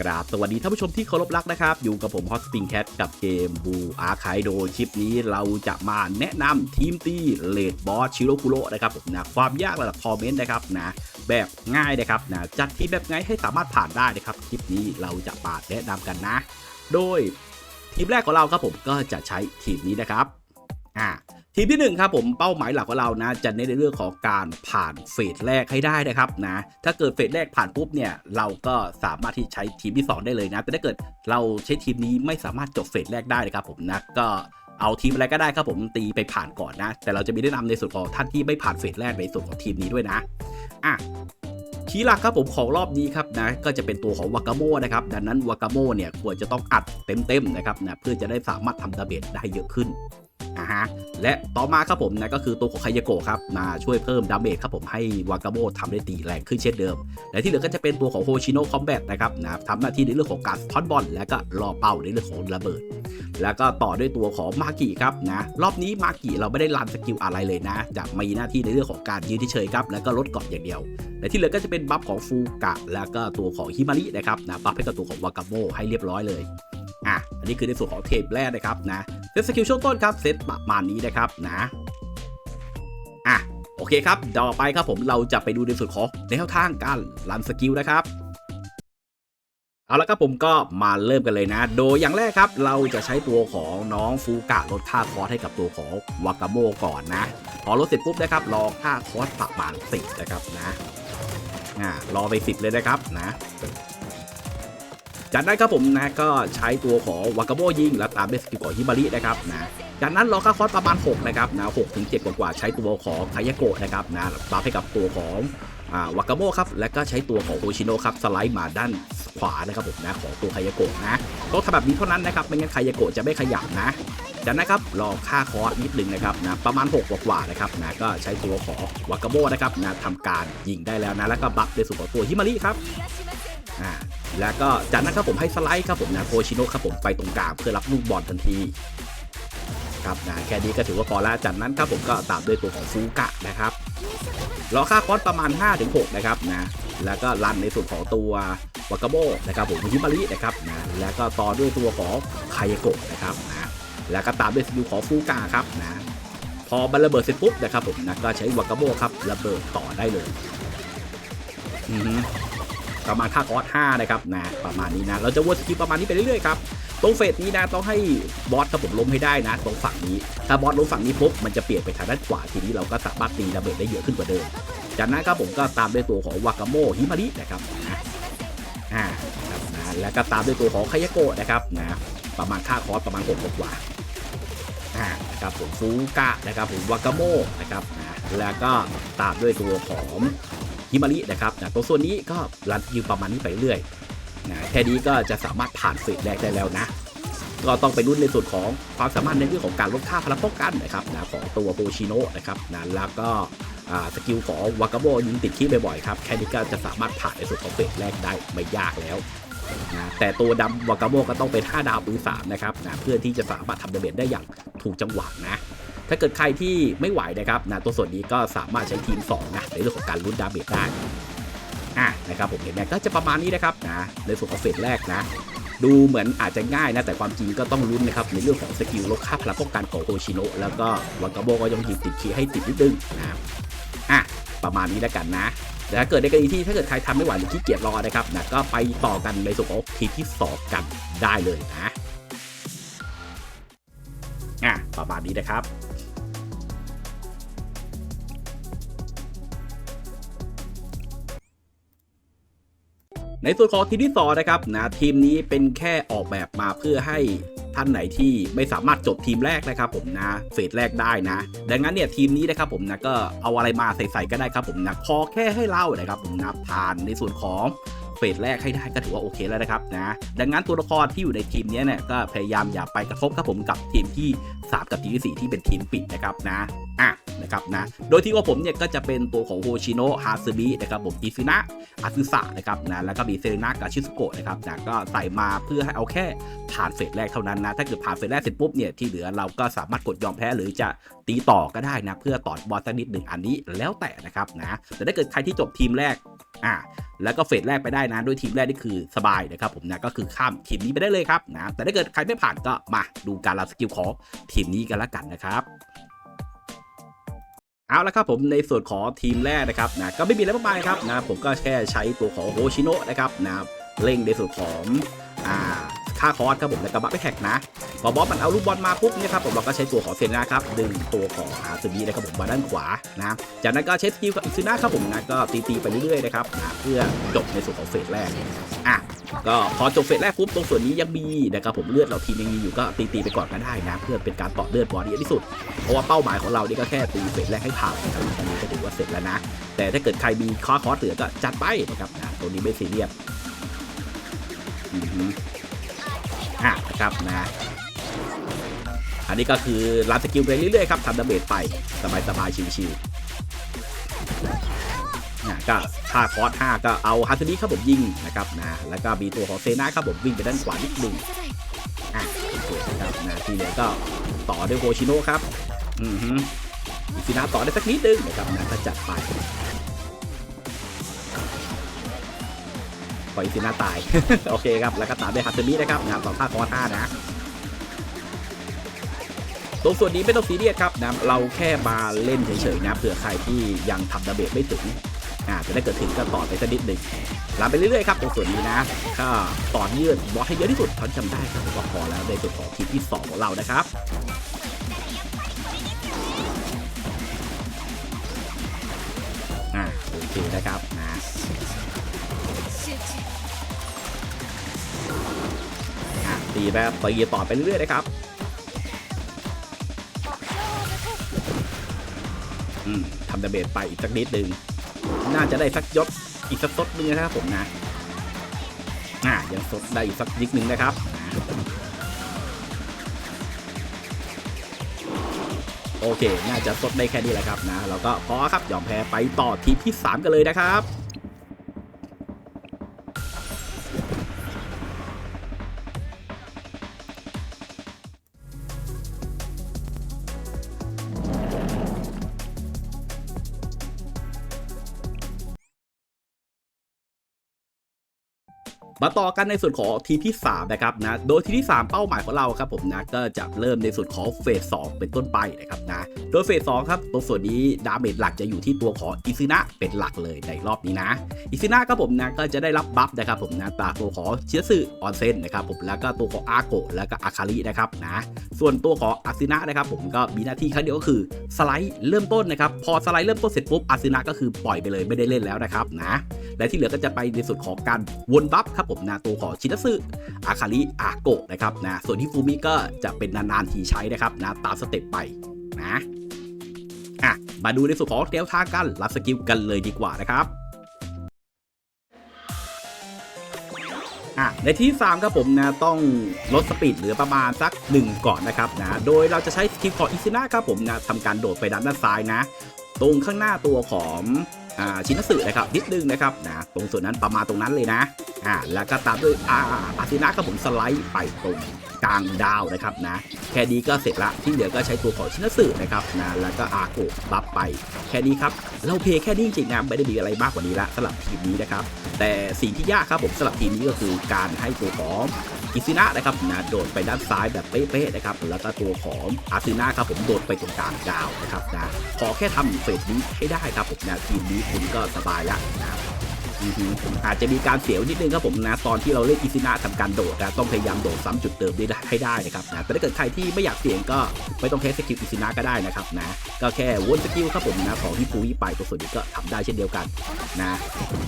กราบสวัสดีท่านผู้ชมที่เคารพรักนะครับ อยู่กับผมฮอตสปริงแคทกับเกมบูอาร์คายโดคลิปนี้เราจะมาแนะนำทีมตีเลดบอสชิโรคุโรนะครับผมนะความยากระดับทอร์เมนต์นะครับนะแบบง่ายนะครับนะจัดทีมแบบไงให้สามารถผ่านได้นะครับคลิปนี้เราจะมาดแนะนำกันนะ โดยทีมแรกของเราครับผมก็จะใช้ทีมนี้นะครับอ่า ทีมที่หนึ่งครับผมเป้าหมายหลักของเรานะจะเน้นในเรื่องของการผ่านเฟสแรกให้ได้นะครับนะถ้าเกิดเฟสแรกผ่านปุ๊บเนี่ยเราก็สามารถที่ใช้ทีมที่ 2 ได้เลยนะแต่ถ้าเกิดเราใช้ทีมนี้ไม่สามารถจบเฟสแรกได้นะครับผมนะก็เอาทีมอะไรก็ได้ครับผมตีไปผ่านก่อนนะ แต่เราจะมีแนะนำในส่วนของท่านที่ไม่ผ่านเฟสแรกในส่วนของทีมนี้ด้วยนะอะคีหลักครับผมของรอบนี้ครับนะก็จะเป็นตัวของวากาโมนะครับดังนั้นวากาโมเนี่ยควรจะต้องอัดเต็มๆนะครับนะเพื่อจะได้สามารถทำดาเมจได้เยอะขึ้น อ่าฮะและต่อมาครับผมนะก็คือตัวของไคยโกะครับมาช่วยเพิ่มดาเมจครับผมให้วากาโมทำได้ตีแรงขึ้นเช่นเดิม และที่เหลือก็จะเป็นตัวของโฮชิโนคอมแบทนะครับนะทำหน้าที่ในเรื่องของการทอนบอลและก็รอเป้าในเรื่องของระเบิด แล้วก็ต่อด้วยตัวของมากิครับนะรอบนี้มากิเราไม่ได้รันสกิลอะไรเลยนะ จะมีหน้าที่ในเรื่องของการยืนเฉยครับแล้วก็ลดเกาะอย่างเดียวและที่เหลือก็จะเป็นบัฟของฟูกะ แล้วก็ตัวของฮิมารินะครับนะบัฟให้กับตัวของวากาโมให้เรียบร้อยเลยอะอันนี้คือในส่วนของเทปแรกนะครับนะ เซตสกิลช่วงต้นครับเซตประมาณนี้นะครับนะอะโอเคครับต่อไปครับผมเราจะไปดูในส่วนของแนวทางการรันสกิลนะครับเอาละครับผมก็มาเริ่มกันเลยนะ โดยอย่างแรกครับเราจะใช้ตัวของน้องฟูกะลดค่าคอสให้กับตัวของวากาโมก่อนนะ พอลดเสร็จปุ๊บนะครับรอค่าคอสประมาณสิบนะครับนะอ่ารอไปสิบเลยนะครับนะ จากนั้นครับผมนะก็ใช้ตัวของวากาโบยิง แล้วตามด้วยสกิลของฮิมารินะครับนะจากนั้นรอค่าคอสประมาณ 6 นะครับนะ6ถึง7กว่าๆใช้ตัวของคายาโกะนะครับนะตามให้กับตัวของวากาโบครับ แล้วก็ใช้ตัวของโฮชิโนะครับ สไลด์มาด้านขวานะครับผมนะของตัวคายาโกะนะต้องทำแบบนี้เท่านั้นนะครับ ไม่งั้นคายาโกะจะไม่ขยับนะจากนั้นครับรอค่าคอสนิดนึงนะครับนะประมาณ 6 กว่าๆนะครับนะก็ใช้ตัวของวากาโบนะครับนะทำการยิงได้แล้วนะ แล้วก็บัฟในส่วนของตัวฮิมาริครับ แล้วก็จากนั้นครับผมให้สไลด์ครับผมนะโคชิโนะครับผมไปตรงกลางเพื่อรับลูกบอลทันทีครับนะแค่นี้ก็ถือว่าพอแล้วจากนั้นครับผมก็ตามด้วยตัวของฟูกะนะครับรอค่าคอสประมาณ 5-6 นะครับนะแล้วก็รันในส่วนของตัววากาโบนะครับผมฮิมารินะครับนะแล้วก็ต่อด้วยตัวของไคายโกะนะครับนะแล้วก็ตามด้วยสกิลของฟูกะครับนะพอมันระเบิดเสร็จปุ๊บนะครับผมนะก็ใช้วากาโบครับระเบิดต่อได้เลยอือ ประมาณค่าคอร์ส5นะครับนะประมาณนี้นะเราจะวนสกิลประมาณนี้ไปเรื่อยๆครับตรงเฟสนี้นะต้องให้บอสครับผมล้มให้ได้นะ ตรงฝั่งนี้ ถ้าบอสล้มฝั่งนี้ปุ๊บมันจะเปลี่ยนไปทางด้านขวาทีนี้เราก็สามารถตีระเบิดได้เยอะขึ้นกว่าเดิมจากนั้นครับผมก็ตามด้วยตัวของวากาโมฮิมารินะครับนะอ่าครับนะแล้วก็ตามด้วยตัวของคายโกะนะครับนะประมาณค่าคอร์สประมาณ6กว่าอ่านะครับผมฟูกะนะครับผมวากาโมนะครับนะแล้วก็ตามด้วยตัวของ ฮิมารินะครับนะตัวส่วนนี้ก็รันสกิลประมาณนี้ไปเรื่อยนะแค่นี้ก็จะสามารถผ่านเฟสแรกได้แล้วนะ ก็ต้องไปรุ่นในส่วนของความสามารถในเรื่องของการลดค่าพลังป้องกันนะครับนะของตัวโบชิโนะนะครับนะแล้วก็สกิลของวากาโบยิงติดขี้บ่อยๆครับแค่นี้ก็จะสามารถผ่านในส่วนของเฟสแรกได้ไม่ยากแล้วนะแต่ตัวดำวากาโบก็ต้องเป็น 5 ดาวปืน3นะครับนะเพื่อที่จะสามารถทำดาเมจได้อย่างถูกจังหวะนะ ถ้าเกิดใครที่ไม่ไหวนะครับนะตัวส่วนนี้ก็สามารถใช้ทีม2นะในเรื่องของการลุ้นดาเมจได้อะนะครับผมเห็นไหมก็จะประมาณนี้นะครับนะในส่วนของเฟสแรกนะดูเหมือนอาจจะง่ายนะแต่ความจริงก็ต้องลุ้นนะครับในเรื่องของสกิลลดค่าพลังป้องกันของโอชิโนะแล้วก็วากาโบก็ยังยิงติดคีให้ติดนิดนึงนะอะประมาณนี้แล้วกันนะแต่ถ้าเกิดในกรณีที่ถ้าเกิดใครทำไม่ไหวหรือขี้เกียจรอนะครับนะก็ไปต่อกันในส่วนของทีมที่สองกันได้เลยนะอะประมาณนี้นะครับ ในส่วนของทีมที่สองนะครับนะทีมนี้เป็นแค่ออกแบบมาเพื่อให้ท่านไหนที่ไม่สามารถจบทีมแรกนะครับผมนะเฟสแรกได้นะ ดังนั้นเนี่ยทีมนี้นะครับผมนะก็เอาอะไรมาใส่ๆก็ได้ครับผมนะพอแค่ให้เล่านะครับผมนะผ่านในส่วนของเฟสแรกให้ได้ก็ถือว่าโอเคแล้วนะครับนะดังนั้นตัวละครที่อยู่ในทีมนี้เนี่ยก็พยายามอย่าไปกระทบครับผมกับทีมที่ 3 กับทีมที่ 4 ที่เป็นทีมปิดนะครับนะอะ นะครับนะโดยที่ว่าผมเนี่ยก็จะเป็นตัวของโฮชิโนะฮาซึบินะครับผมอิซึนะอาซึสะนะครับนะแล้วก็มีเซเรน่ากับชิซุโกะนะครับนะก็ใส่มาเพื่อให้เอาแค่ผ่านเฟสแรกเท่านั้นนะถ้าเกิดผ่านเฟสแรกเสร็จปุ๊บเนี่ยที่เหลือเราก็สามารถกดยอมแพ้หรือจะตีต่อก็ได้นะเพื่อต่อบอลสักนิดหนึ่งอันนี้แล้วแต่นะครับนะแต่ถ้าเกิดใครที่จบทีมแรกอ่าแล้วก็เฟสแรกไปได้นะด้วยทีมแรกนี่คือสบายนะครับผมนะก็คือข้ามทีมนี้ไปได้เลยครับนะแต่ถ้าเกิดใครไม่ผ่านก็มาดูการรับสกิลของทีมนี้กันละกันนะครับ เอาละครับผมในส่วนของทีมแรกนะครับนะก็ไม่มีอะไรมากมายครับนะผมก็แค่ใช้ตัวของโฮชิโนะนะครับนะเร่งในส่วนของอ่า ค่าคอร์สครับผมแล้วก็บัฟไปแท็กนะ พอบอสมันเอาลูกบอลมาปุ๊บเนี่ยครับผมเราก็ใช้ตัวของเซนนะครับดึงตัวของอาซึมินะครับผมมาด้านขวานะจากนั้นก็ใช้สกิลกับอิซึนะครับผมนะก็ตีๆไปเรื่อยๆนะครับนะเพื่อจบในส่วนของเฟสแรกอะก็พอจบเฟสแรกปุ๊บตรงส่วนนี้ยังมีนะครับผมเลือดเราทีมยังมีอยู่ก็ตีๆไปก่อนก็ได้นะ เพื่อเป็นการต่อเลือดบอดี้ที่สุด เพราะว่าเป้าหมายของเรานี่ก็แค่ตีเฟสแรกให้ผ่านนะครับนนี้ก็ถือว่าเสร็จแล้วนะ แต่ถ้าเกิดใครมีคอร์สคอร์สเหลือก็จัดไปนะครับนะตัวนี้ไม่ซีเรียส อะนะครับนะอันนี้ก็คือรันสกิลไปเรื่อยๆครับทำดาเมจไปสบายๆชิวๆนะก็ค่าคอร์ส5ก็เอาฮัตสึมิครับผมยิงนะครับนะแล้วก็มีตัวของเซนาครับผมวิ่งไปด้านขวานิดนึงอะโอเคนะครับนะทีเหลือก็ต่อด้วยโฮชิโนะครับ อือฮึซินาต่อได้สักนิดนึงนะครับนะก็จัดไป ปล่ออิซิน่าตาย โอเคครับ แล้วก็ตามด้วยฮัตเตอร์มินะครับนะต่อค่าคอร์ท่านะตรงส่วนนี้ไม่ต้องซีเรียสครับนะเราแค่มาเล่นเฉยๆนะเผื่อใครที่ยังทำดาเมจไม่ถึงอ่าจะได้เกิดถึงก็ต่อไปสักนิดหนึ่งลามไปเรื่อยๆครับตรงส่วนนี้นะก็ต่อเยื่อนบอสให้เยอะที่สุดเท่าจำได้ครับผมว่าพอแล้วในส่วนของทีมที่สองของเรานะครับอ่าโอเคนะครับนะ ตีแบบตีต่อไปเรื่อยๆนะครับอืมทำดาเมจไปอีกสักนิดนึง น่าจะได้สักยศอีกสักตดนึงนะครับผมนะอ่ายังสดได้อีกสักนิดนึงนะครับโอเค น่าจะสดได้แค่นี้แหละครับนะเราก็พอครับ ยอมแพ้ไปต่อทีที่ 3 กันเลยนะครับ มาต่อกันในส่วนของทีมที่3นะครับนะโดยทีมที่ 3 เป้าหมายของเราครับผมนะก็จะเริ่มในส่วนของเฟส2เป็นต้นไปนะครับนะโดยเฟส2ครับตรงส่วนนี้ดาเมจหลักจะอยู่ที่ตัวของอิซินะเป็นหลักเลยในรอบนี้นะอิซินะครับผมนะก็จะได้รับบัฟนะครับผมนะตาตัวของเชียสึออนเซนนะครับผมแล้วก็ตัวของอาโกะแล้วก็อาคารินะครับนะส่วนตัวของอาซินะนะครับผมก็มีหน้าที่ครั้งเดียวก็คือสไลด์เริ่มต้นนะครับพอสไลด์เริ่มต้นเสร็จปุ๊บอาซินะก็คือปล่อยไปเลยไม่ได้เล่นแล้วนะครับนะและที่เหลือก็จะไปในส่วนของการวนบัฟครับผมนะตัวของชินัสึอาคาริอาโกะนะครับนะส่วนที่ฟูมิก็จะเป็นนานๆทีใช้นะครับนะตามสเต็ปไปนะอะมาดูในส่วนของแนวทางการรับสกิลกันเลยดีกว่านะครับอะในที่ 3 ครับผมนะต้องลดสปีดเหลือประมาณสัก 1 ก่อนนะครับนะโดยเราจะใช้สกิลของอิซินะครับผมนะทำการโดดไปด้านด้านซ้ายนะ ตรงข้างหน้าตัวของ ชินสึนะครับนิดนึงนะครับนะตรงส่วนนั้นประมาณตรงนั้นเลยนะอ่าแล้วก็ตามด้วยอาอาซินะครับผมสไลด์ไปตรงกลางดาวนะครับนะแค่นี้ก็เสร็จละที่เหลือก็ใช้ตัวของชินสึนะครับนะแล้วก็อาโกบัฟไป แค่นี้ครับเราเพย์แค่นี้จริงๆนะไม่ได้มีอะไรมากกว่านี้ละสำหรับทีมนี้นะครับแต่สิ่งที่ยากครับผมสำหรับทีมนี้ก็คือการให้ตัวของ อิซินะนะครับนะโดดไปด้านซ้ายแบบเป๊ะๆนะครับแล้วก็ตัวของอาซินะครับผมโดดไปตรงกลางดาวนะครับนะขอแค่ทำเฟสนี้ให้ได้ครับผมนะทีมนี้คุณก็สบายละนะ อาจจะมีการเสียวนิดนึงครับผมนะตอนที่เราเล่นอิซินะทำการโดดนะต้องพยายามโดดซ้ำจุดเดิมได้ให้ได้นะครับนะแต่ถ้าเกิดใครที่ไม่อยากเสี่ยงก็ไม่ต้องเทสสกิลอิซินะก็ได้นะครับนะก็แค่วนสกิลครับผมนะของที่ฟูวิไปตัวส่วนนี้ก็ทำได้เช่นเดียวกันนะ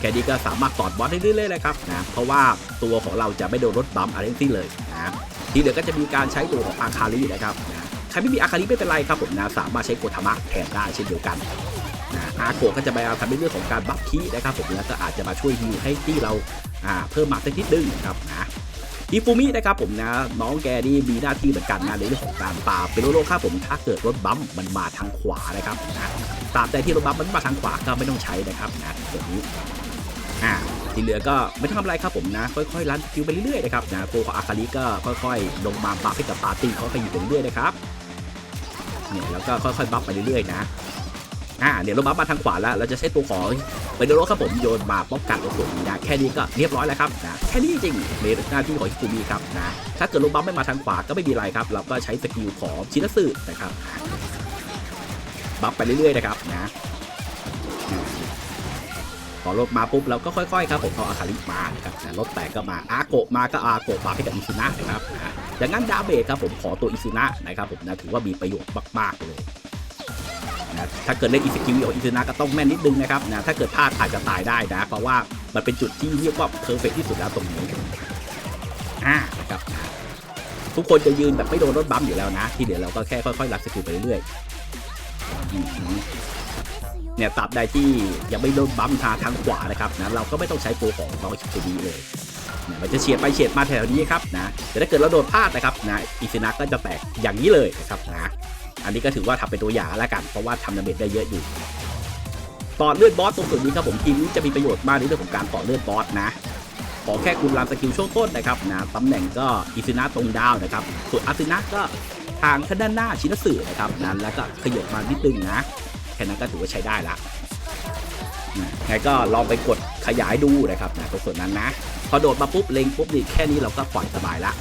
แค่นี้ก็สามารถตอดบอสได้เรื่อยๆเลยครับนะเพราะว่าตัวของเราจะไม่โดนรถบัมป์อะไรทั้งสิ้นเลยนะทีเหลือก็จะมีการใช้ตัวของอาคารินะครับนะใครไม่มีอาคาริไม่เป็นไรครับผมนะสามารถใช้โกธามะแทนได้เช่นเดียวกัน อาโกก็จะไปเอาทำในเรื่องของการบัฟคีนะครับผมแล้วก็อาจจะมาช่วยฮิวให้ที่เราเพิ่มมาสักนิดนึงครับนะอีฟูมินะครับผมนะน้องแกนี่มีหน้าที่เหมือนกันนะในเรื่องของการปราบเป็นโลครับผมถ้าเกิดรถบัมมันมาทางขวานะครับนะตามแต่ที่รถบัมมันมาทางขวาก็ไม่ต้องใช้นะครับนะตัวนี้อ่าที่เหลือก็ไม่ต้องทำอะไรครับผมนะ ค่อยๆรันสกิลไปเรื่อยๆนะครับนะตัวของอาคาริก็ค่อยๆ ลงมาบัฟให้กับปาร์ตี้เขาไปอยู่เรื่อยๆนะครับเนี่ยแล้วก็ค่อยๆบัฟไปเรื่อยๆนะ อ่าเนี่ยรถบัมมาทางขวาแล้ว เราจะใช้ตัวของไปโดนรถครับผมโยนมาป้องกันรถส่วนนี้นะแค่นี้ก็เรียบร้อยแล้วครับนะแค่นี้จริงๆในหน้าที่ของฮิคุมิครับนะถ้าเกิดรถบัมไม่มาทางขวาก็ไม่มีไรครับ เราก็ใช้สกิลของชินัสึนะครับบัฟไปเรื่อยๆนะครับนะพอรถมาปุ๊บเราก็ค่อยๆครับผมพอาอาคาริมานะครับนะรถแตกก็มาอาโกะมาก็อาโกะมาให้กับอิซุนะนะครับนะดังนั้นดาเมจครับผมขอตัวอิซุนะนะครับผมนะถือว่ามีประโยชน์มากๆเลย นะถ้าเกิดเล่นอีสกิลของอิซึนะก็ต้องแม่นนิดนึงนะครับนะถ้าเกิดพลาดอาจจะตายได้นะ เพราะว่ามันเป็นจุดที่เรียกว่าเพอร์เฟกที่สุดแล้วตรงนี้อ่านะครับนะทุกคนจะยืนแบบไม่โดนรถบัมป์อยู่แล้วนะ ที่เดี๋ยวเราก็แค่ค่อยๆรับสกิลไปเรื่อยๆอืมเนี่ยตราบใดที่ยังไม่โดนบัมป์ทางทางขวานะครับนะเราก็ไม่ต้องใช้ตัวของน้องชิคุดีเลยนะมันจะเฉียดไปเฉียดมาแถวนี้ครับนะแต่ถ้าเกิดเราโดนพลาดนะครับนะอิซึนะก็จะแตกอย่างนี้เลยนะครับนะ อันนี้ก็ถือว่าทำเป็นตัวอย่างแล้วกัน เพราะว่าทำดาเมจได้เยอะอยู่ ต่อเลือดบอสตรงส่วนนี้ครับผมทีมนี้จะมีประโยชน์มากในเรื่องของการต่อเลือดบอสนะขอแค่คุณรามสกิลช่วงต้นนะครับนะตำแหน่งก็อิซึนะตรงดาวนะครับ ส่วนอาซึนะก็ทางข้างด้านหน้าชินสึนะครับนั้นแล้วก็ขยบมานิดนึงนะ แค่นั้นก็ถือว่าใช้ได้ละไงก็ลองไปกดขยายดูนะครับนะตรงส่วนนั้นนะ พอโดดมาปุ๊บเล็งปุ๊บนี่แค่นี้เราก็ปล่อยสบายละ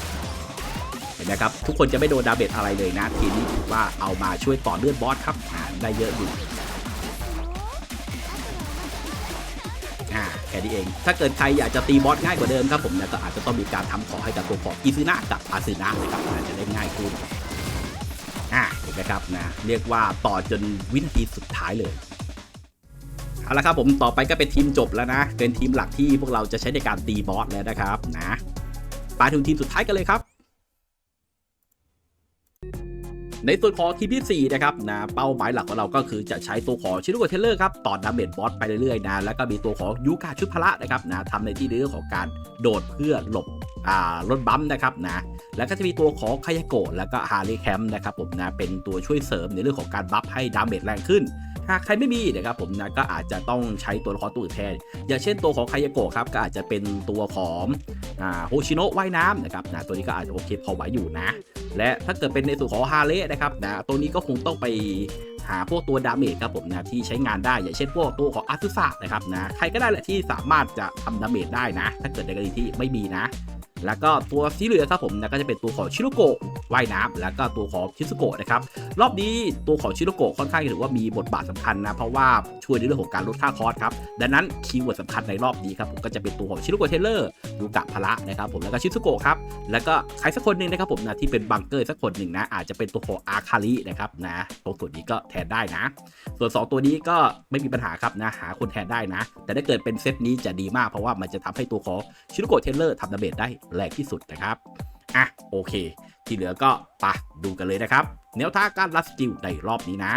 นไหมครับ ทุกคนจะไม่โดนดาเมจอะไรเลยนะ ทีนี้ถือว่าเอามาช่วยต่อเลือดบอสครับได้เยอะอยู่อ่าแค่นี้เอง ถ้าเกิดใครอยากจะตีบอสง่ายกว่าเดิมครับผมเนี่ยก็อาจจะต้องมีการทำขอให้กับตัวของอิซึนะกับอาซึนะนะครับอาจจะได้ง่ายขึ้นอ่าเห็นไหมครับนะเรียกว่าต่อจนวินาทีสุดท้ายเลยเอาละครับผมต่อไปก็เป็นทีมจบแล้วนะ เป็นทีมหลักที่พวกเราจะใช้ในการตีบอสแล้วนะครับนะไปถึงทีมสุดท้ายกันเลยครับ ในส่วนของทีมที่4นะครับนะเป้าหมายหลักของเราก็คือจะใช้ตัวของชิโนโกเทเลอร์ครับต่อดาเมจบอสไปเรื่อยๆนะแล้วก็มีตัวของยูกาชุดพละนะครับนะทำในที่เรื่องของการโดดเพื่อหลบอ่ารถบัมป์นะครับนะแล้วก็จะมีตัวของคายาโกะแล้วก็ฮาร์ลย์แคมป์นะครับผมนะเป็นตัวช่วยเสริมในเรื่องของการบัฟให้ดาเมจแรงขึ้นหากใครไม่มีนะครับผมนะก็อาจจะต้องใช้ตัวละครตัวอื่นแทน อย่างเช่นตัวของคายาโกะครับก็อาจจะเป็นตัวของอ่าโฮชิโนะว่ายน้ำนะครับนะตัวนี้ก็อาจจะโอเคพอไหวอยู่นะ และถ้าเกิดเป็นในส่วนของฮาร์เล่นะครับนะตัวนี้ก็คงต้องไปหาพวกตัวดาเมจครับผมนะที่ใช้งานได้อย่างเช่นพวกตัวของอาร์ตุสะนะครับนะใครก็ได้แหละที่สามารถจะทำดาเมจได้นะ ถ้าเกิดในกรณีที่ไม่มีนะ แล้วก็ตัวสีเหลืองครับผมนะก็จะเป็นตัวของชิโรโกะว่ายน้ำแล้วก็ตัวของชิซุโกะนะครับรอบนี้ตัวของชิโรโกะค่อนข้างถือว่ามีบทบาทสำคัญนะเพราะว่าช่วยในเรื่องของการลดค่าคอสครับดังนั้นคีย์เวิร์ดสำคัญในรอบนี้ครับผมก็จะเป็นตัวของชิโรโกะเทเลอร์ยูกะพละนะครับผมแล้วก็ชิซุโกะครับแล้วก็ใครสักคนหนึ่งนะครับผมนะที่เป็นบังเกอร์สักคนหนึ่งนะอาจจะเป็นตัวของอาคารินะครับนะตรงส่วนนี้ก็แทนได้นะ ส่วน 2 ตัวนี้ก็ไม่มีปัญหาครับนะหาคนแทนได้นะ แต่ถ้าเกิดเป็นเซตนี้จะดีมากเพราะว่ามันจะทำให้ตัวของชิโนโกะเทเลอร์ทำดาเมจได้แรงที่สุดนะครับ อะโอเค ที่เหลือก็ไปะดูกันเลยนะครับแนวท่าการรัสกิลในรอบนี้นะ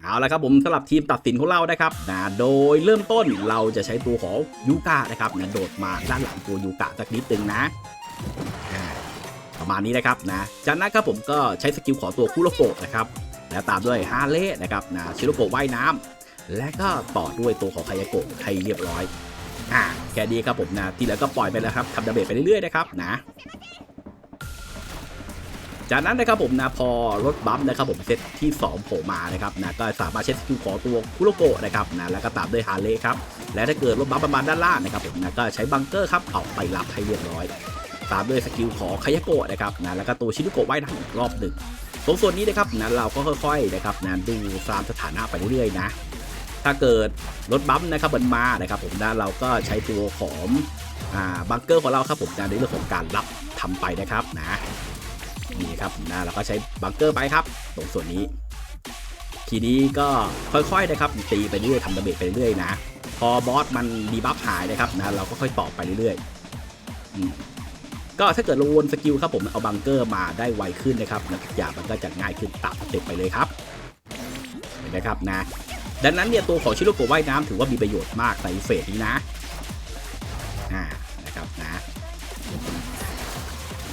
เอาละครับผมสำหรับทีมตัดสินของเรานะครับนะโดยเริ่มต้นเราจะใช้ตัวของยูกะนะครับนะโดดมาด้านหลังตัวยูกะสักนิดนึงนะประมาณนี้นะครับนะจากนั้นครับผมก็ใช้สกิลของตัวคุโรโกะนะครับแล้วตามด้วยฮาเล่นะครับนะชิโรโกะว่ายน้ำและก็ต่อด้วยตัวของไคยโกะให้เรียบร้อย อ่าแค่นี้ครับผมนะที่เหลือก็ปล่อยไปแล้วครับทำดาเมจไปเรื่อยๆนะครับนะจากนั้นนะครับผมนะพอรถบัมป์นะครับผมเซตที่2โผล่มานะครับนะก็สามารถเช็ดสกิลของตัวคุโรโกะนะครับนะแล้วก็ตามด้วยฮาร์เลย์ครับและถ้าเกิดรถบัมป์ประมาณด้านล่างนะครับผมนะก็ใช้บังเกอร์ครับเอาไปรับให้เรียบร้อย ตามด้วยสกิลของคายาโกะนะครับนะแล้วก็ตัวชินุโกะว่ายน้ำอีกรอบหนึ่งตรงส่วนนี้นะครับนะเราก็ค่อยๆนะครับนะดูตามสถานะไปเรื่อยๆนะ ถ้าเกิดรถบัมนะครับมันมานะครับผมนะเราก็ใช้ตัวของอ่าบังเกอร์ของเราครับผมนะในเรื่องของการรับทำไปนะครับนะนี่ครับนะเราก็ใช้บังเกอร์ไปครับ ตรงส่วนนี้ ทีนี้ก็ค่อยๆนะครับตีไปเรื่อยทำดาเมจไปเรื่อยนะ พอบอสมันดีบัฟหายนะครับนะเราก็ค่อยต่อไปเรื่อยๆอืมก็ถ้าเกิดเราวนสกิลครับผมเอาบังเกอร์มาได้ไวขึ้นนะครับนะทุกอย่างมันก็จะง่ายขึ้นตามสเต็ปไปเลยครับเห็นไหมครับนะ ดังนั้นเนี่ยตัวของชิโรโกว่ายน้ำถือว่ามีประโยชน์มากในเฟสนี้นะอ่านะครับนะ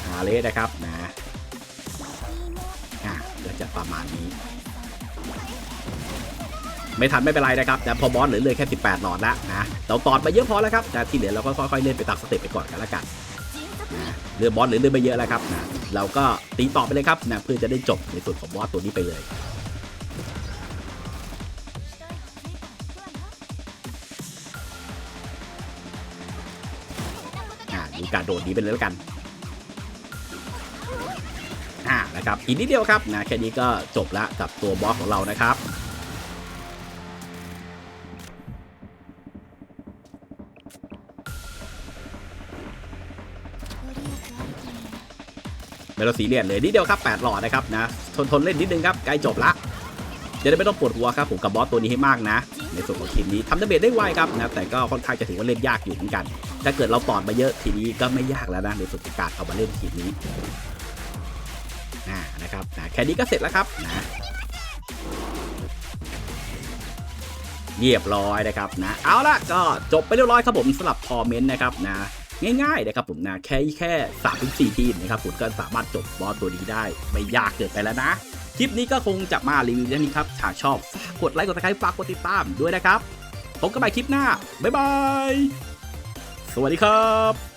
ฮาเลสนะครับนะอะก็จะประมาณนี้ ไม่ทันไม่เป็นไรนะครับ แต่พอบอสเหลือเลยแค่ 18 หลอดล้วนะเราตอดมาเยอะพอแล้วครับแต่ที่เหลือเราก็ค่อยๆเล่นไปตามสเต็ปไปก่อนกันละกันเรือบอสเหรือเรือไม่เยอะแล้วครับนะเราก็ตีต่อไปเลยครับนะเพื่อจะได้จบในส่วนของบอสตัวนี้ไปเลย อ่าดูการโดดนี้ไปเลยแล้วกันอ่านะครับอีกนิดเดียวครับนะแค่นี้ก็จบละกับตัวบอสของเรานะครับไม่รอสีเรียสเลยนิดเดียวครับ8หลอดนะครับนะทนทนเล่นนิดนึงครับใกล้จบละจะได้ไม่ต้องปวดหัวครับผมกับบอสตัวนี้ให้มากนะ ในส่วนของทีมนี้ทำดาเมจได้ไวครับนะแต่ก็ค่อนข้างจะถือว่าเล่นยากอยู่เหมือนกัน ถ้าเกิดเราตอดมาเยอะทีนี้ก็ไม่ยากแล้วนะในส่วนของการเอามาเล่นทีมนี้อ่านะครับนะแค่นี้ก็เสร็จแล้วครับนะเรียบร้อยนะครับนะเอาละก็จบไปเรียบร้อยครับผมสำหรับทอเมนต์นะครับนะง่ายๆนะครับผมนะแค่แค่3ามถึงสี่ทีมนะครับผมก็สามารถจบบอสตัวนี้ได้ไม่ยากเกินไปแล้วนะ คลิปนี้ก็คงจะมารีวิวเท่านี้ครับถ้าชอบฝากกดไลค์กดติดตามฝากกดติดตามด้วยนะครับพบกันใหม่คลิปหน้า บ๊ายบาย สวัสดีครับ